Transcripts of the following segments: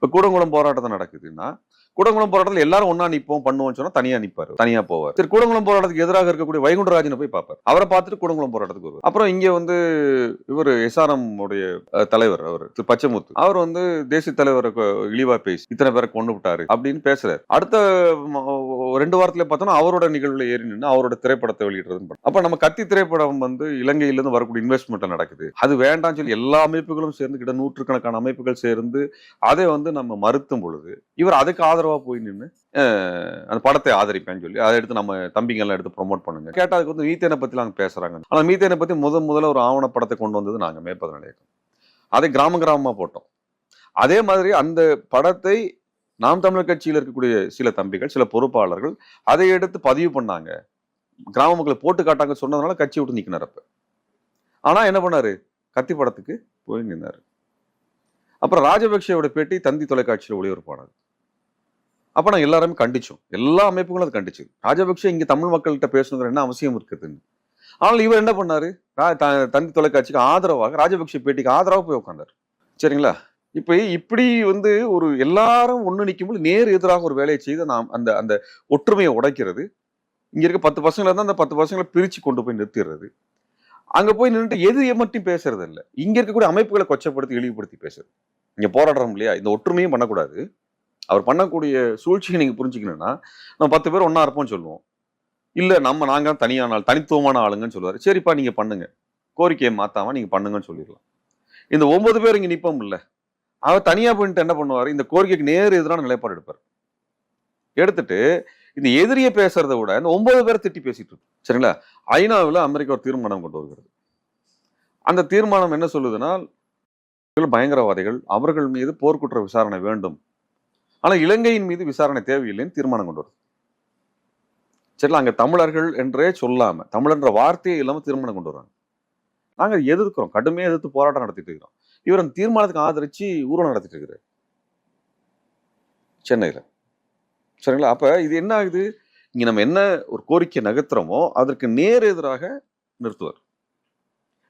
இப்போ கூடங்குளம் போராட்டத்தை நடக்குதுன்னா கூடங்குளம் போராட்டத்தில் எல்லாரும் ஒன்னா நிற்போம் பண்ணுவோம்னு சொன்னா தனியா நிப்பாரு தனியா போவார். சரி கூடங்குளம் போராட்டத்துக்கு எதிராக இருக்கக்கூடிய வைகுண்டராஜனை போய் பார்ப்பார். அவரை பார்த்துட்டு கூடங்குளம் போராட்டத்துக்கு வருவார். அப்புறம் இங்க வந்து இவர் எஸ்ஆர்எம் உடைய தலைவர் அவர் திரு பச்சைமுத்து. அவர் வந்து தேசிய தலைவரை கொ- இழிவா பேசி இத்தனை பேரை கொண்டு விட்டாரு அப்படின்னு பேசுறாரு. அடுத்த ரெண்டு வாரத்துல பார்த்தோம்னா அவரோட நிகழ்வுல ஏறி நின்று அவரோட திரைப்படத்தை வெளியிடுறதுன்னு அப்ப நம்ம கத்தி திரைப்படம் வந்து இலங்கையில இருந்து வரக்கூடிய இன்வெஸ்ட்மெண்ட் நடக்குது. அது வேண்டாம்னு சொல்லி எல்லா அமைப்புகளும் சேர்ந்து கிட்ட நூற்றுக்கணக்கான அமைப்புகள் சேர்ந்து அதை வந்து நம்ம மறுத்தும் பொழுது இவர் அதுக்கு ஆதரவா போய் நின்று அந்த படத்தை ஆதரிப்பேன்னு சொல்லி அதை எடுத்து நம்ம தம்பிங்க எல்லாம் எடுத்து ப்ரொமோட் பண்ணுங்க. கேட்டா அதுக்கு வந்து மீத்தேனை பத்தி நாங்க பேசுறாங்க. ஆனா மீத்தேனை பத்தி முத முதல்ல ஒரு ஆவண படத்தை கொண்டு வந்தது நாங்க மேற்பது நிலையம் அதை கிராம கிராமமா போட்டோம். அதே மாதிரி அந்த படத்தை நாம் தமிழர் கட்சியில் இருக்கக்கூடிய சில தம்பிகள் சில பொறுப்பாளர்கள் அதை எடுத்து பதிவு பண்ணாங்க. கிராம மக்களை போட்டு காட்டாங்க சொன்னதுனால கட்சி விட்டு நிற்கினார் அப்போ. ஆனா என்ன பண்ணாரு? கத்தி படத்துக்கு போய் நின்னாரு. அப்புறம் ராஜபக்சேவோட பேட்டி தந்தி தொலைக்காட்சியில் ஒளிபரப்பானது அப்ப நாங்கள் எல்லாருமே கண்டிச்சோம். எல்லா அமைப்புகளும் அதை கண்டிச்சு. ராஜபக்சே இங்க தமிழ் மக்கள்கிட்ட பேசணுங்கிற என்ன அவசியம் இருக்குதுன்னு. ஆனால் இவர் என்ன பண்ணாரு? தந்தி தொலைக்காட்சிக்கு ஆதரவாக ராஜபக்சே பேட்டிக்கு ஆதரவாக போய் உட்காந்தார் சரிங்களா? இப்ப இப்படி வந்து ஒரு எல்லாரும் ஒண்ணு நிற்கும்போது நேர் எதிராக ஒரு வேலையை செய்து நாம் அந்த அந்த ஒற்றுமையை உடைக்கிறது. இங்க இருக்க பத்து பசங்களை இருந்தால் அந்த பத்து பசங்களை பிரிச்சு கொண்டு போய் நிறுத்திடுறது. அங்க போய் நின்றுட்டு எது மட்டும் பேசுறது இல்ல இங்க இருக்கக்கூடிய அமைப்புகளை கொச்சப்படுத்தி இழிவுபடுத்தி பேசுறது. இங்கே போராடுறோம் இல்லையா? இந்த ஒற்றுமையும் பண்ணக்கூடாது. அவர் பண்ணக்கூடிய சூழ்ச்சியை நீங்கள் புரிஞ்சுக்கணும்னா நம்ம பத்து பேர் ஒன்றா இருப்போம்னு சொல்லுவோம். இல்லை நம்ம நாங்க தனியான ஆள் தனித்துவமான ஆளுங்கன்னு சொல்லுவார். சரிப்பா நீங்கள் பண்ணுங்கள் கோரிக்கையை மாற்றாமல் நீங்கள் பண்ணுங்கன்னு சொல்லிடலாம். இந்த ஒன்பது பேர் இங்கே நிற்போம் இல்லை? அவர் தனியாக போயிட்டு என்ன பண்ணுவாரு? இந்த கோரிக்கைக்கு நேர் எதிரான நிலைப்பாடு எடுப்பார். எடுத்துட்டு இந்த எதிரியை பேசுறதை விட இந்த ஒன்பது பேரை திட்டி பேசிட்டு இருக்கு சரிங்களா? ஐநாவில் அமெரிக்கா ஒரு தீர்மானம் கொண்டு வருகிறது. அந்த தீர்மானம் என்ன சொல்லுதுன்னா பயங்கரவாதிகள் அவர்கள் மீது போர்க்குற்ற விசாரணை வேண்டும். ஆனா இலங்கையின் மீது விசாரணை தேவையில்லைன்னு தீர்மானம் கொண்டு வருது. சரிங்களா? அங்க தமிழர்கள் என்றே சொல்லாம தமிழன்ற வார்த்தையே இல்லாம தீர்மானம் கொண்டு வராங்க. நாங்க எதிர்க்கிறோம். கடுமையாக எதிர்த்து போராட்டம் நடத்திட்டு இருக்கிறோம். இவர் அந்த தீர்மானத்துக்கு ஆதரிச்சு ஊர்வலம் நடத்திட்டு இருக்கிறார். சென்னையில. சரிங்களா? அப்ப இது என்ன ஆகுது? இங்க நம்ம என்ன ஒரு கோரிக்கை நகர்த்துறோமோ அதற்கு நேர் எதிராக நிறுத்துவார்.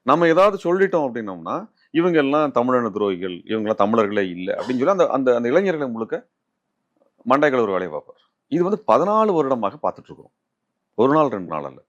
நம்ம ஏதாவது சொல்லிட்டோம் அப்படின்னோம்னா இவங்கெல்லாம் தமிழன துரோகிகள் இவங்கெல்லாம் தமிழர்களே இல்லை அப்படின்னு சொல்லி அந்த அந்த அந்த இளைஞர்களை முழுக்க மண்டைகள் ஒரு வேலையை பார்ப்பார். இது வந்து பதினாலு வருடமாக பார்த்துட்ருக்கோம் ஒரு நாள் ரெண்டு நாள் அல்ல.